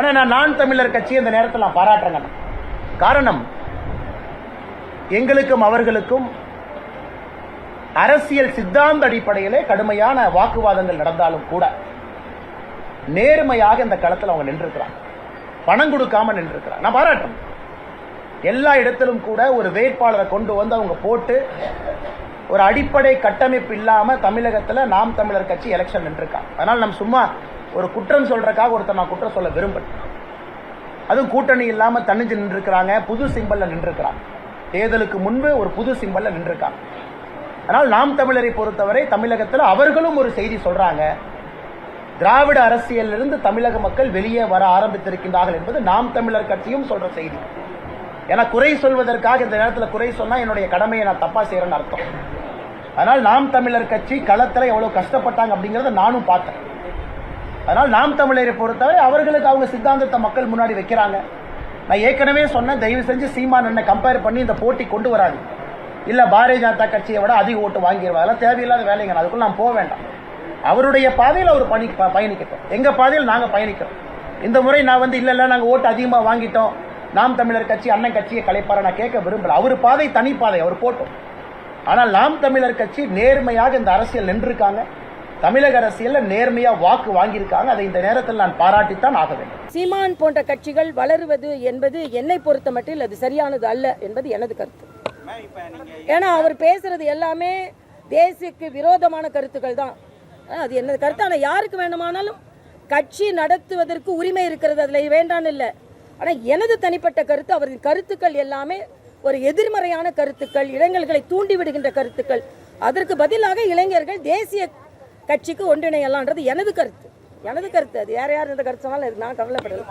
ஆனா நான் நான் தமிழர் கட்சி அந்த நேரத்தில் நான் பாராட்டுறேங்க. காரணம் எங்களுக்கும் அவர்களுக்கும் அரசியல் சித்தாந்த அடிப்படையிலே கடுமையான வாக்குவாதங்கள் நடந்தாலும் கூட நேர்மையாக இந்த களத்தில் அவங்க நின்றுக்கிறாங்க பணம் கொடுக்காம நின்றுக்கிறாங்க நான் பாராட்டுறேன் எல்லா இடத்திலும் கூட ஒரு வேட்பாளரை கொண்டு வந்து அவங்க போட்டு ஒரு அடிப்படை கட்டமைப்பு இல்லாம தமிழகத்துல நாம் தமிழர் கட்சி எலெக்ஷன் நின்றுருக்காங்க அதனால நம்ம சும்மா ஒரு குற்றம் சொல்றதுக்காக ஒருத்தர் நான் குற்றம் சொல்ல விரும்புறேன் அதுவும் கூட்டணி இல்லாமல் தனிஞ்சு நின்றுருக்கிறாங்க புது சிம்பலில் நின்றுருக்கிறாங்க. தேர்தலுக்கு முன்பு ஒரு புது சிம்பலில் நின்றுருக்காங்க. அதனால் நாம் தமிழரை பொறுத்தவரை தமிழகத்தில் அவர்களும் ஒரு செய்தி சொல்றாங்க. திராவிட அரசியலிருந்து தமிழக மக்கள் வெளியே வர ஆரம்பித்திருக்கின்றார்கள் என்பது நாம் தமிழர் கட்சியும் சொல்ற செய்தி. ஏன்னா குறை சொல்வதற்காக இந்த நேரத்தில் குறை சொன்னால் என்னுடைய கடமையை நான் தப்பா செய்யறேன்னு அர்த்தம். அதனால் நாம் தமிழர் கட்சி களத்தில் எவ்வளவு கஷ்டப்பட்டாங்க அப்படிங்கிறத நானும் பார்த்தேன். அதனால் நாம் தமிழரை பொறுத்தவரை அவர்களுக்கு அவங்க சித்தாந்தத்தை மக்கள் முன்னாடி வைக்கிறாங்க. நான் ஏற்கனவே சொன்னேன் தயவு செஞ்சு சீமான் என்ன கம்பேர் பண்ணி இந்த போட்டி கொண்டு வராது இல்லை பாரதிய ஜனதா கட்சியை விட அதிக ஓட்டு வாங்கிடுவாங்க அதெல்லாம் தேவையில்லாத வேலைங்க நான் அதுக்குள்ள நான் போக வேண்டாம். அவருடைய பாதையில் அவர் பணி ப- பயணிக்கட்டும். எங்கள் பாதையில் நாங்கள் பயணிக்கிறோம். இந்த முறை நான் வந்து இல்லை இல்லை நாங்கள் ஓட்டு அதிகமாக வாங்கிட்டோம். நாம் தமிழர் கட்சி அண்ணன் கட்சியை கலைப்பார? நான் கேட்க விரும்பல. அவர் பாதை தனி பாதை அவர் போட்டோம். ஆனால் நாம் தமிழர் கட்சி நேர்மையாக இந்த அரசியல் நின்றுருக்காங்க. தமிழக அரசியல்ல நேர்மையா வாக்கு வாங்கியிருக்காங்க. அதை இந்த நேரத்தில் நான் பாராட்டித்தான் ஆக வேண்டும். சீமான் போன்ற கட்சிகள் வளருவது என்பது என்னை பொறுத்த மட்டில் அது சரியானது அல்ல என்பது எனது கருத்து. ஏன்னா அவர் பேசுறது எல்லாமே தேசியக்கு விரோதமான கருத்துக்கள் தான். அது எனது கருத்து. ஆனால் யாருக்கு வேண்டுமானாலும் கட்சி நடத்துவதற்கு உரிமை இருக்கிறது அதில் வேண்டான்னு இல்லை. ஆனால் எனது தனிப்பட்ட கருத்து அவரின் கருத்துக்கள் எல்லாமே ஒரு எதிர்மறையான கருத்துக்கள் இளைஞர்களை தூண்டி விடுகின்ற கருத்துக்கள். அதற்கு பதிலாக இளைஞர்கள் தேசிய கட்சிக்கு ஒன்றிணையலான்றது எனது கருத்து. எனது கருத்து. அது யார் யார் இந்த கருத்து சொன்னாலும் நான் கவலைப்படல.